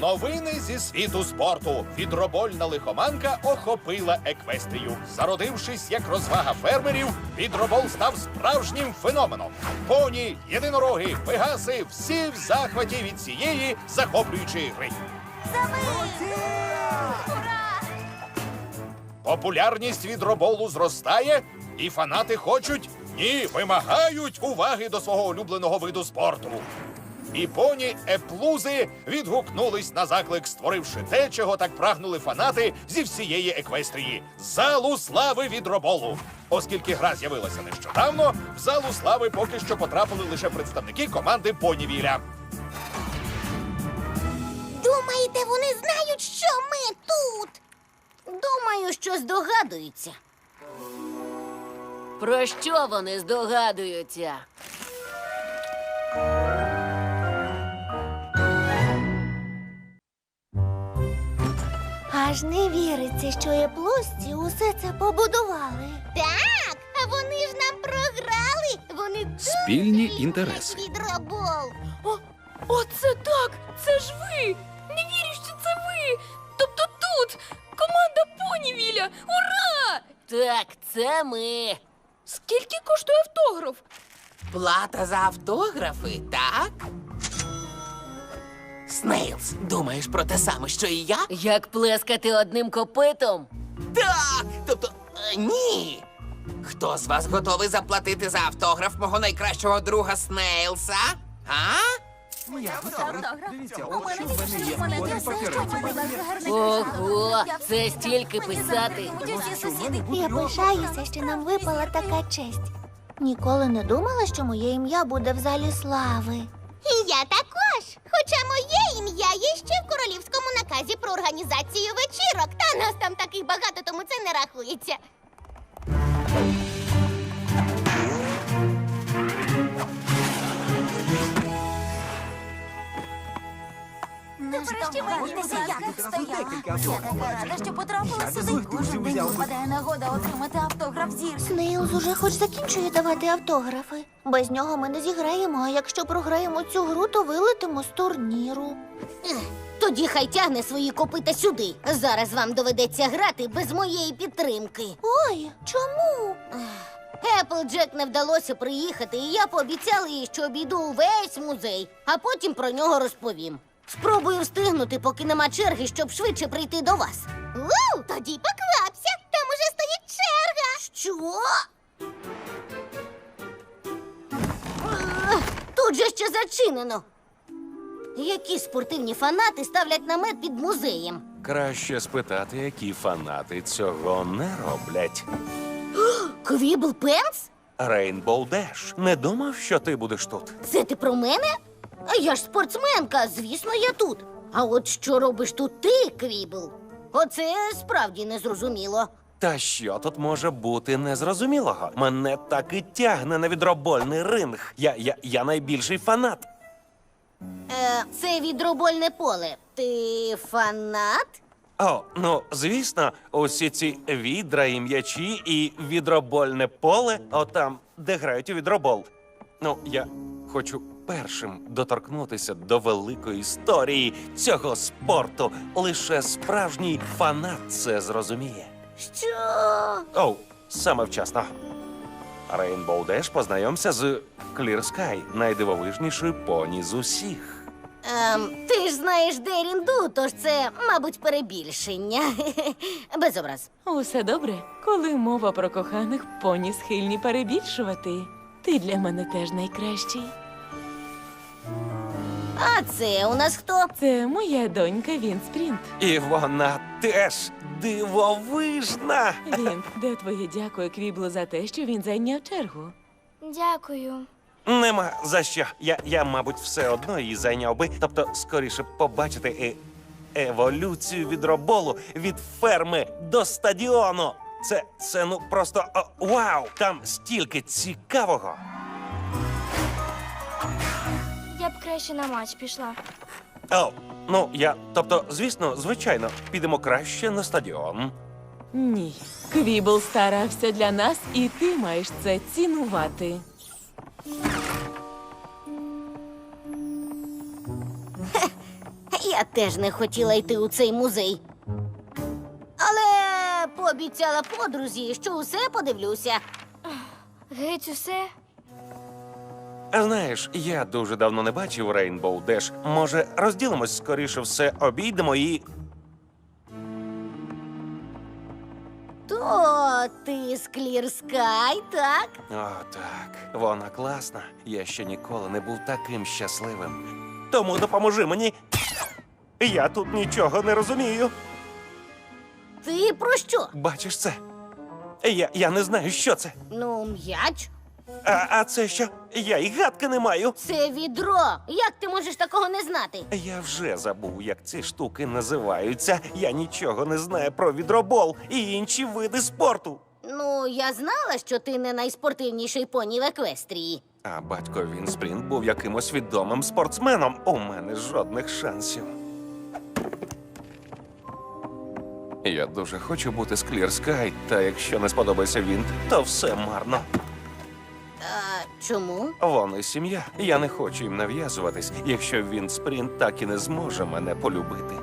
Новини зі світу спорту. Відробольна лихоманка охопила еквестрію. Зародившись як розвага фермерів, відробол став справжнім феноменом. Поні, єдинороги, пегаси всі в захваті від цієї захоплюючої гри. Популярність відроболу зростає, і фанати хочуть, ні, вимагають уваги до свого улюбленого виду спорту. І поні еплузи відгукнулись на заклик, створивши те, чого так прагнули фанати зі всієї еквестрії залу слави відроболу. Оскільки гра з'явилася нещодавно, в залу слави поки що потрапили лише представники команди Понівіля. Думаєте, вони знають, що ми тут? Думаю, що здогадуються. Про що вони здогадуються? Аж не віриться, що еплусці усе це побудували. Так, а вони ж нам програли. Вони дуже Спільні інтереси. Відробол. О, оце так! Це ж ви! Не вірю, що це ви! Тобто тут! Команда Понівіля! Ура! Так, це ми. Скільки коштує автограф? Плата за автографи, так? Снейлс, думаєш про те саме, що і я? Як плескати одним копитом? Так! Тобто, е, ні. Хто з вас готовий заплатити за автограф мого найкращого друга Снейлса? А? Ого, це стільки писати. Я пишаюся, що нам випала така честь. Ніколи не думала, що моє ім'я буде в залі слави. І я також. Хоча моє ім'я є ще в королівському наказі про організацію вечірок. Та нас там таких багато, тому це не рахується. Що потрапила сюди. Кожен день випадає нагода отримати автограф зір. Снейлз уже хоч закінчує давати автографи. Без нього ми не зіграємо, а якщо програємо цю гру, то вилетимо з турніру. Тоді хай тягне свої копита сюди. Зараз вам доведеться грати без моєї підтримки. Ой, чому? Еплджек не вдалося приїхати, і я пообіцяла їй, що обійду увесь музей, а потім про нього розповім. Спробую встигнути, поки нема черги, щоб швидше прийти до вас. У, тоді поквапся, там уже стоїть черга. Що? Ех, Тут же ще зачинено. Які спортивні фанати ставлять намет під музеєм? Краще спитати, які фанати цього не роблять. Квібл Пенс? Рейнбоу Деш, не думав, що ти будеш тут. Це ти про мене? А я ж спортсменка, звісно, я тут. А от що робиш тут ти, Квібл? Оце справді незрозуміло. Та що тут може бути незрозумілого? Мене так і тягне на відробольний ринг. Я, я, я найбільший фанат. Е, це відробольне поле. Ти фанат? О, ну звісно, усі ці відра і м'ячі і відробольне поле, отам, де грають у відробол. Ну, я хочу першим доторкнутися до великої історії цього спорту. Лише справжній фанат це зрозуміє. Що? Оу, саме вчасно. Рейнбоу Деш познайомся з Clear Sky, найдивовижнішою поні з усіх. Ем, ти ж знаєш Дерінду, тож це, мабуть, перебільшення. Без образ. Усе добре, коли мова про коханих поні схильні перебільшувати. Ти для мене теж найкращий. А це у нас хто? Це моя донька Він Спрінт. І вона теж дивовижна. Він, де твоє дякую Квіблу за те, що він зайняв чергу? Дякую. Нема за що. Я, я, мабуть, все одно її зайняв би. Тобто, скоріше побачити е, еволюцію від роболу від ферми до стадіону. Це, це ну просто о, вау! Там стільки цікавого. Краще на матч пішла. О, ну я, тобто, звісно, звичайно, підемо краще на стадіон. Ні. Квібл старався для нас, і ти маєш це цінувати. Я Я теж не хотіла йти у цей музей. Але пообіцяла подрузі, що усе подивлюся. Геть усе. Знаєш, я дуже давно не бачив Рейнбоу Деш. Може, розділимось скоріше все, обійдемо і. То ти з Sky, так? О, так, вона класна. Я ще ніколи не був таким щасливим. Тому допоможи мені. Я тут нічого не розумію. Ти про що? Бачиш це? Я, я не знаю, що це. Ну, м'яч. А, а це що? Я і гадки не маю. Це відро. Як ти можеш такого не знати? Я вже забув, як ці штуки називаються. Я нічого не знаю про відробол і інші види спорту. Ну, я знала, що ти не найспортивніший поні в еквестрії. А батько він Вінспрінт був якимось відомим спортсменом. У мене жодних шансів. Я дуже хочу бути з Sky, та якщо не сподобається Вінт, то все марно чому? Вони сім'я. Я не хочу їм нав'язуватись, якщо він спринт так і не зможе мене полюбити.